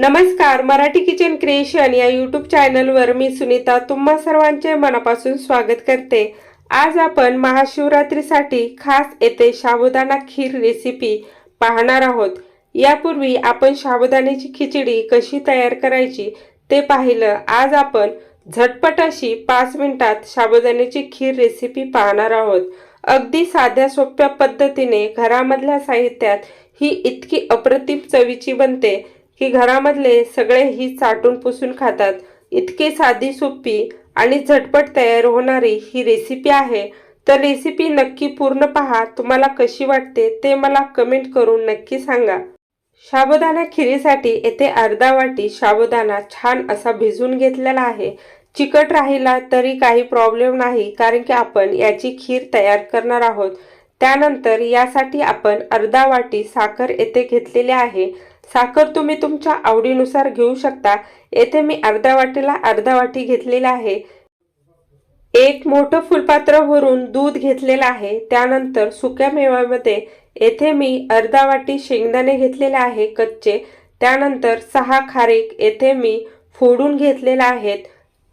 नमस्कार Marathi kitchen creation या YouTube चॅनलवर मी सुनीता तुम्हा सर्वांचे मनापासून स्वागत करते. आज आपण महाशिवरात्रीसाठी खास येथे साबुदाणा खीर रेसिपी पाहणार आहोत. यापूर्वी आपण साबुदाण्याची खिचडी कशी तयार करायची ते पाहिलं. आज आपण झटपट अशी पाच मिनिटात साबुदाण्याची खीर रेसिपी पाहणार आहोत. अगदी साध्या सोप्या पद्धतीने घरामधल्या साहित्यात ही इतकी अप्रतिम चवीची बनते की घरामधले सगळे ही चाटून पुसून खातात. इतकी साधी सोपी आणि झटपट तयार होणारी ही रेसिपी आहे. तर रेसिपी नक्की पूर्ण पहा तुम्हाला कशी वाटते ते मला कमेंट करून नक्की सांगा. साबुदाणा खिरीसाठी येथे अर्धा वाटी साबुदाणा छान असा भिजून घेतलेला आहे. चिकट राहिला तरी काही प्रॉब्लेम नाही कारण की आपण याची खीर तयार करणार आहोत. त्यानंतर यासाठी आपण अर्धा वाटी साखर येथे घेतलेली आहे. साखर तुम्ही तुमच्या आवडीनुसार घेऊ शकता. येथे मी अर्ध्या वाटीला अर्धा वाटी घेतलेला आहे. एक मोठं फुलपात्र भरून दूध घेतलेलं आहे. त्यानंतर सुक्या मेव्यामध्ये येथे मी अर्धा वाटी शेंगदाणे घेतलेले आहे कच्चे. त्यानंतर सहा खारीक येथे मी फोडून घेतलेले आहेत.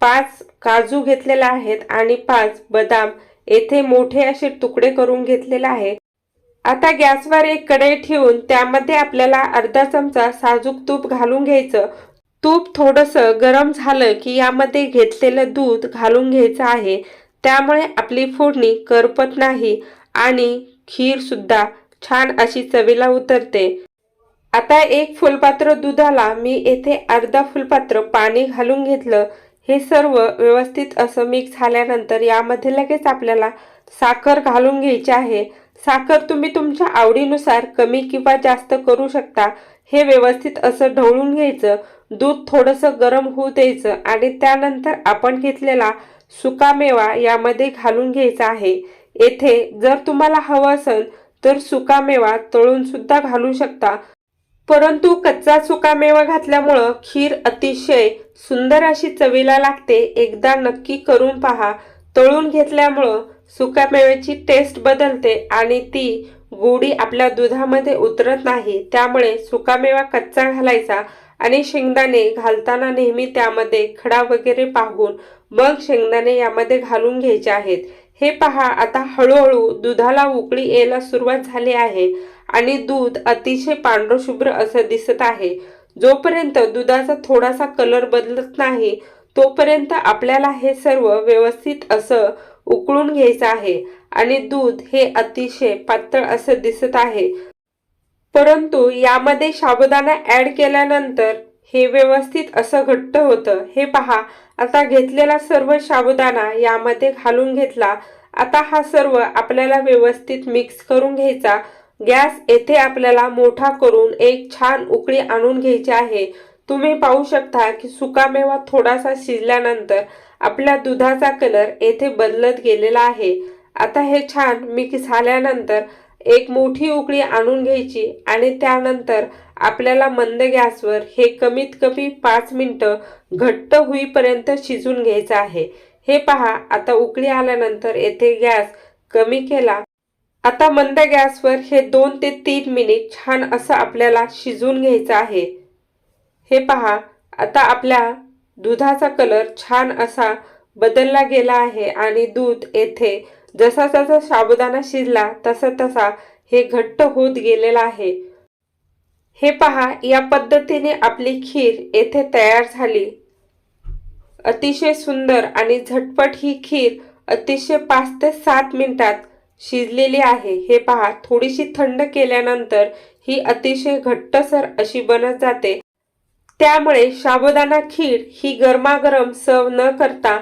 पाच काजू घेतलेले आहेत आणि पाच बदाम येथे मोठे असे तुकडे करून घेतलेले आहे. आता गॅसवर एक कढई ठेवून त्यामध्ये आपल्याला अर्धा चमचा साजूक तूप घालून घ्यायचं. तूप थोडंसं गरम झालं की यामध्ये घेतलेलं दूध घालून घ्यायचं आहे. त्यामुळे आपली फोडणी करपत नाही आणि खीरसुद्धा छान अशी चवीला उतरते. आता एक फुलपात्र दुधाला मी येथे अर्धा फुलपात्र पाणी घालून घेतलं. हे सर्व व्यवस्थित असं मिक्स झाल्यानंतर यामध्ये लगेच आपल्याला साखर घालून घ्यायची आहे. साखर तुम्ही तुमच्या आवडीनुसार कमी किंवा जास्त करू शकता. हे व्यवस्थित असं ढवळून घ्यायचं. दूध थोडंसं गरम होऊ द्यायचं आणि त्यानंतर आपण घेतलेला सुकामेवा यामध्ये घालून घ्यायचा आहे. येथे जर तुम्हाला हवं असेल तर सुकामेवा तळून सुद्धा घालू शकता. परंतु कच्चा सुकामेवा घातल्यामुळं खीर अतिशय सुंदर अशी चवीला लागते. एकदा नक्की करून पहा. तळून घेतल्यामुळं सुकामेव्याची टेस्ट बदलते आणि ती गोडी आपल्या दुधामध्ये उतरत नाही. त्यामुळे सुकामेवा कच्चा घालायचा आणि शेंगदाणे घालताना नेहमी त्यामध्ये खडा वगैरे पाहून मग शेंगदाणे यामध्ये घालून घ्यायचे आहेत. हे पहा आता हळूहळू दुधाला उकळी यायला सुरुवात झाली आहे आणि दूध अतिशय पांढरशुभ्र असं दिसत आहे. जोपर्यंत दुधाचा थोडासा कलर बदलत नाही तोपर्यंत आपल्याला हे सर्व व्यवस्थित असं उकळून घ्यायचं आहे. आणि दूध हे अतिशय पातळ असं दिसत आहे. परंतु यामध्ये साबुदाणा ऍड केल्यानंतर हे व्यवस्थित असं घट्ट होतं. हे पहा आता घेतलेला सर्व साबुदाणा यामध्ये घालून घेतला. आता हा सर्व आपल्याला व्यवस्थित मिक्स करून घ्यायचा. गॅस येथे आपल्याला मोठा करून एक छान उकळी आणून घ्यायची आहे. तुम्ही पाहू शकता की सुकामेवा थोडासा शिजल्यानंतर आपल्या दुधाचा कलर येथे बदलत गेलेला आहे. आता हे छान मिक्स झाल्यानंतर एक मोठी उकळी आणून घ्यायची आणि त्यानंतर आपल्याला मंद गॅसवर हे कमीत कमी पाच मिनटं घट्ट होईपर्यंत शिजून घ्यायचं आहे. हे पहा आता उकळी आल्यानंतर येथे गॅस कमी केला. आता मंद गॅसवर हे दोन ते तीन मिनिट छान असं आपल्याला शिजून घ्यायचं आहे. हे पहा आता आपल्या दुधाचा कलर छान असा बदलला गेला आहे आणि दूध येथे जसा जसा साबुदाणा शिजला तसा तसा हे घट्ट होत गेलेला आहे. हे पहा या पद्धतीने आपली खीर येथे तयार झाली. अतिशय सुंदर आणि झटपट ही खीर अतिशय पाच ते सात मिनिटात शिजलेली आहे. हे पहा थोडीशी थंड केल्यानंतर ही अतिशय घट्टसर अशी बनत जाते. त्यामुळे साबुदाणा खीर ही गरमागरम सर्व न करता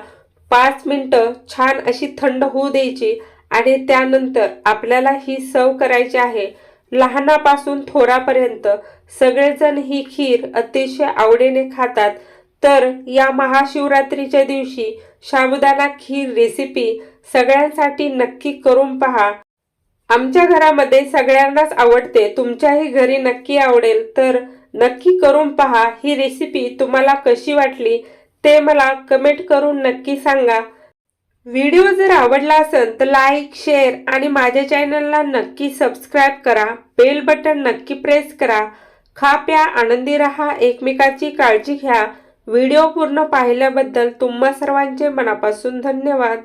पाच मिनटं छान अशी थंड होऊ द्यायची आणि त्यानंतर आपल्याला ही सर्व करायची आहे. लहानापासून थोरापर्यंत सगळेजण ही खीर अतिशय आवडीने खातात. तर या महाशिवरात्रीच्या दिवशी साबुदाणा खीर रेसिपी सगळ्यांसाठी नक्की करून पहा. आमच्या घरामध्ये सगळ्यांनाच आवडते. तुमच्याही घरी नक्की आवडेल. तर नक्की करून पहा ही रेसिपी तुम्हाला कशी वाटली ते मला कमेंट करून नक्की सांगा. व्हिडिओ जर आवडला असेल तर लाईक शेअर आणि माझ्या चॅनलला नक्की सबस्क्राईब करा. बेल बटन नक्की प्रेस करा. खा प्या आनंदी रहा एकमेकाची काळजी घ्या. व्हिडिओ पूर्ण पाहिल्याबद्दल तुम्हा सर्वांचे मनापासून धन्यवाद.